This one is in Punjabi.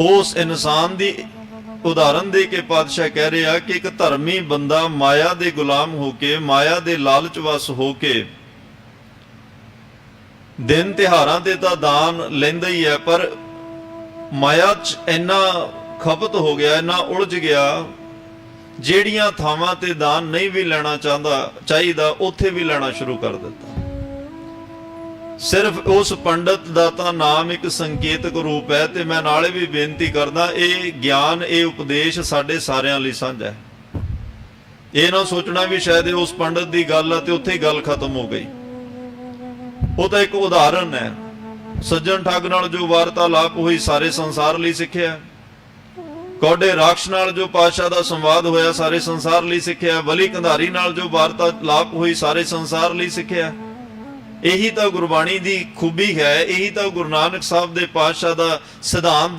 ਉਸ ਇਨਸਾਨ ਦੀ ਉਦਾਹਰਨ ਦੇ ਕੇ ਪਾਤਸ਼ਾਹ ਕਹਿ ਰਿਹਾ ਕਿ ਇੱਕ ਧਰਮੀ ਬੰਦਾ ਮਾਇਆ ਦੇ ਗੁਲਾਮ ਹੋ ਕੇ, ਮਾਇਆ ਦੇ ਲਾਲਚ ਵਸ ਹੋ ਕੇ ਦਿਨ ਤਿਹਾਰਾਂ ਤੇ ਤਾਂ ਦਾਨ ਲੈਂਦਾ ਹੀ ਹੈ, ਪਰ ਮਾਇਆ 'ਚ ਇੰਨਾ ਖਪਤ ਹੋ ਗਿਆ, ਇੰਨਾ ਉਲਝ ਗਿਆ, ਜਿਹੜੀਆਂ ਥਾਵਾਂ ਤੇ ਦਾਨ ਨਹੀਂ ਵੀ ਲੈਣਾ ਚਾਹੁੰਦਾ, ਚਾਹੀਦਾ, ਉੱਥੇ ਵੀ ਲੈਣਾ ਸ਼ੁਰੂ ਕਰ ਦਿੱਤਾ। ਸਿਰਫ ਉਸ ਪੰਡਤ ਦਾ ਤਾਂ ਨਾਮ ਇੱਕ ਸੰਕੇਤਕ ਰੂਪ ਹੈ ਤੇ ਮੈਂ ਨਾਲੇ ਵੀ ਬੇਨਤੀ ਕਰਦਾ, ਇਹ ਗਿਆਨ, ਇਹ ਉਪਦੇਸ਼ ਸਾਡੇ ਸਾਰਿਆਂ ਲਈ ਸਾਂਝਾ ਹੈ। ਇਹ ਨਾ ਸੋਚਣਾ ਵੀ ਸ਼ਾਇਦ ਇਹ ਉਸ ਪੰਡਤ ਦੀ ਗੱਲ ਹੈ ਤੇ ਉੱਥੇ ਹੀ ਗੱਲ ਖਤਮ ਹੋ ਗਈ। ਉਹ ਤਾਂ ਇੱਕ ਉਦਾਹਰਨ ਹੈ। ਸੱਜਣ ਠੱਗ ਨਾਲ ਜੋ ਵਾਰਤਾਲਾਪ ਹੋਈ, ਸਾਰੇ ਸੰਸਾਰ ਲਈ ਸਿੱਖਿਆ। ਕੋਡੇ ਰਾਖਸ਼ ਨਾਲ ਜੋ ਪਾਤਸ਼ਾਹ ਦਾ ਸੰਵਾਦ ਹੋਇਆ, ਸਾਰੇ ਸੰਸਾਰ ਲਈ ਸਿੱਖਿਆ। ਬਲੀ ਕੰਧਾਰੀ ਨਾਲ ਜੋ ਵਾਰਤਾਲਾਪ ਹੋਈ, ਸਾਰੇ ਸੰਸਾਰ ਲਈ ਸਿੱਖਿਆ। ਇਹੀ ਤਾਂ ਗੁਰਬਾਣੀ ਦੀ ਖੂਬੀ ਹੈ, ਇਹੀ ਤਾਂ ਗੁਰੂ ਨਾਨਕ ਸਾਹਿਬ ਦੇ ਪਾਤਸ਼ਾਹ ਦਾ ਸਿਧਾਂਤ ਦਾ